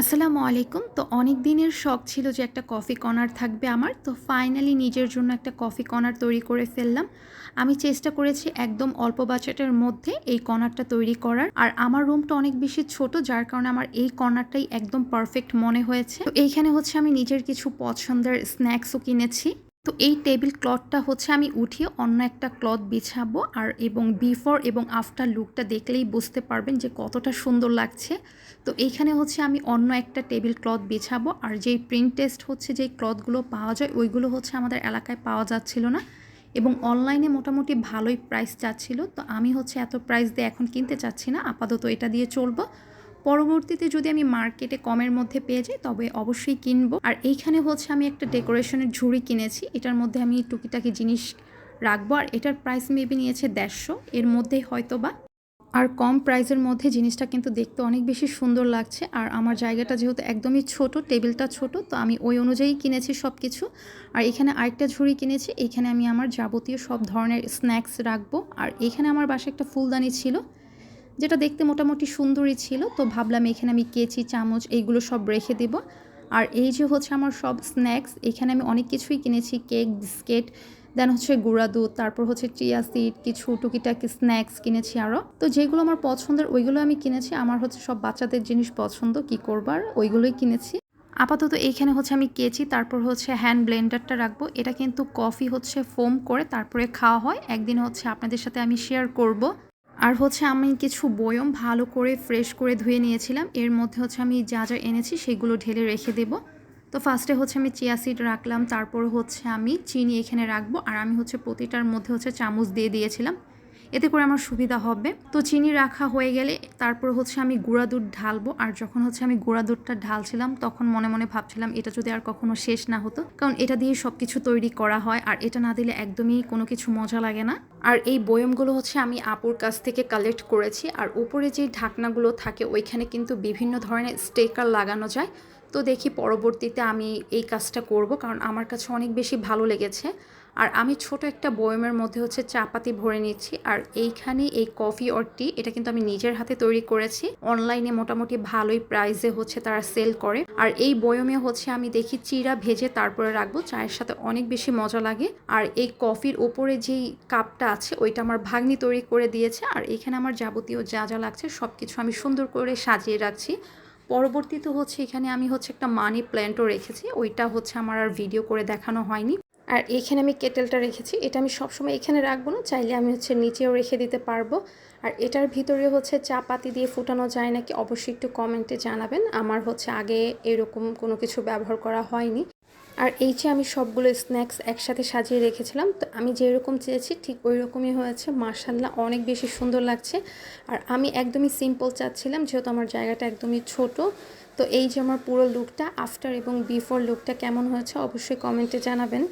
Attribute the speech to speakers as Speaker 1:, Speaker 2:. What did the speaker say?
Speaker 1: আসসালামু আলাইকুম। তো অনেক দিনের শখ ছিল যে একটা কফি কর্নার থাকবে আমার। তো ফাইনালি নিজের জন্য একটা কফি কর্নার তৈরি করে ফেললাম। আমি চেষ্টা করেছি একদম অল্প বাজেটের মধ্যে এই কর্নারটা তৈরি করার। আর আমার রুমটা অনেক বেশি ছোট, যার কারণে আমার এই কর্নারটাই একদম পারফেক্ট মনে হয়েছে। তো এইখানে হচ্ছে আমি নিজের কিছু পছন্দের স্ন্যাক্সও কিনেছি। তো এই টেবিল ক্লথটা হচ্ছে আমি উঠিয়ে অন্য একটা ক্লথ বিছাবো আর এবং বিফোর এবং আফটার লুকটা দেখলেই বুঝতে পারবেন যে কতটা সুন্দর লাগছে। তো এইখানে হচ্ছে আমি অন্য একটা টেবিল ক্লথ বিছাবো আর যেই প্রিন্ট টেস্ট হচ্ছে যেই ক্লথগুলো পাওয়া যায় ওইগুলো হচ্ছে আমাদের এলাকায় পাওয়া যাচ্ছিল না এবং অনলাইনে মোটামুটি ভালোই প্রাইস যাচ্ছিল। তো আমি হচ্ছে এত প্রাইস দিয়ে এখন কিনতে চাচ্ছি না, আপাতত এটা দিয়ে চলবো। পরবর্তীতে যদি আমি মার্কেটে কমের মধ্যে পেয়ে যাই, তবে অবশ্যই কিনবো। আর এইখানে হচ্ছে আমি একটা ডেকোরেশনের ঝুড়ি কিনেছি। এটার মধ্যে আমি টুকিটাকি জিনিস রাখব। আর এটার প্রাইস মেবি নিয়েছে দেড়শো। এর মধ্যেই হয়তো বা আর কম প্রাইসের মধ্যে জিনিসটা কিন্তু দেখতে অনেক বেশি সুন্দর লাগছে। আর আমার জায়গাটা যেহেতু একদমই ছোট, টেবিলটা ছোট, তো আমি ওই অনুযায়ী কিনেছি সব কিছু আর এখানে আরেকটা ঝুড়ি কিনেছি। এখানে আমি আমার যাবতীয় সব ধরনের স্ন্যাক্স রাখব। আর এখানে আমার বাসায় একটা ফুলদানি ছিল। যেটা দেখতে মোটামুটি সুন্দরই ছিল, তো ভাবলাম এখানে আমি কেচি, চামচ এইগুলো সব রেখে দেব। আর এই যে হচ্ছে আমার সব স্ন্যাক্স, এখানে আমি অনেক কিছুই কিনেছি, কেক, বিস্কিট, দেন হচ্ছে গুঁড়া দুধ, তারপর হচ্ছে চিয়া সিড, কিছু টুকিটাকি স্ন্যাক্স কিনেছি আরও তো যেগুলো আমার পছন্দের, ওইগুলো আমি কিনেছি। আমার হচ্ছে সব বাচ্চাদের জিনিস পছন্দ, কি করবার ওইগুলোই কিনেছি। আপাতত এইখানে হচ্ছে আমি কেচি, তারপর হচ্ছে হ্যান্ড ব্লেন্ডারটা রাখব। এটা কিন্তু কফি হচ্ছে ফোম করে তারপরে খাওয়া হয়। একদিন হচ্ছে আপনাদের সাথে আমি শেয়ার করব। আর হচ্ছে আমি কিছু বয়ম ভালো করে ফ্রেশ করে ধুয়ে নিয়েছিলাম। এর মধ্যে হচ্ছে আমি যা যা এনেছি সেগুলো ঢেলে রেখে দেব। তো ফার্স্টে হচ্ছে আমি চিয়া সিড রাখলাম, তারপর হচ্ছে আমি চিনি এখানে রাখব। আর আমি হচ্ছে প্রতিটার মধ্যে হচ্ছে চামচ দিয়ে দিয়েছিলাম। এতে করে আমার সুবিধা হবে। তো চিনি রাখা হয়ে গেলে তারপর হচ্ছে আমি গুঁড়া দুধ ঢালবো। আর যখন হচ্ছে আমি গুঁড়া দুধটা ঢালছিলাম, তখন মনে মনে ভাবছিলাম এটা যদি আর কখনো শেষ না হতো। কারণ এটা দিয়ে সব কিছু তৈরি করা হয়, আর এটা না দিলে একদমই কোনো কিছু মজা লাগে না। আর এই বয়মগুলো হচ্ছে আমি আপুর কাছ থেকে কালেক্ট করেছি। আর উপরে যে ঢাকনাগুলো থাকে, ওইখানে কিন্তু বিভিন্ন ধরনের স্টেকার লাগানো যায়। তো দেখি পরবর্তীতে আমি এই কাজটা করব, কারণ আমার কাছে অনেক বেশি ভালো লেগেছে। আর আমি ছোট একটা বয়মের মধ্যে হচ্ছে চাপাতি ভরে নিচ্ছি, আর এইখানে এই কফি অর টি, এটা কিন্তু আমি নিজের হাতে তৈরি করেছি। অনলাইনে মোটামুটি ভালোই প্রাইসে হচ্ছে তারা সেল করে। আর এই বয়মে হচ্ছে আমি দেখি চিরা ভেজে তারপরে রাখব, চায়ের সাথে অনেক বেশি মজা লাগে। আর এই কফির ওপরে যেই কাপটা আছে, ওইটা আমার ভাগ্নি তৈরি করে দিয়েছে। আর এখানে আমার যাবতীয় যা যা লাগছে সব কিছু আমি সুন্দর করে সাজিয়ে রাখছি। পরবর্তীতে হচ্ছে এখানে আমি হচ্ছে একটা মানি প্ল্যান্টও রেখেছি। ওইটা হচ্ছে আমার আর ভিডিও করে দেখানো হয়নি। আর এখানে আমি কেটেলটা রেখেছি। এটা আমি সবসময় এখানে রাখব না, চাইলে আমি হচ্ছে নিচেও রেখে দিতে পারব। আর এটার ভিতরে হচ্ছে চা পাতি দিয়ে ফুটানো যায় নাকি অবশ্যই একটু কমেন্টে জানাবেন। আমার হচ্ছে আগে এরকম কোনো কিছু ব্যবহার করা হয়নি। আর এই যে আমি সবগুলো স্ন্যাক্স একসাথে সাজিয়ে রেখেছিলাম, তো আমি যেরকম চেয়েছি ঠিক ওই রকমই হয়েছে। মার্শাল্লাহ অনেক বেশি সুন্দর লাগছে। আর আমি একদমই সিম্পল চাচ্ছিলাম, যেহেতু আমার জায়গাটা একদমই ছোট। তো এই যে আমার পুরো লুকটা আফটার এবং বিফোর লুকটা কেমন হয়েছে, অবশ্যই কমেন্টে জানাবেন।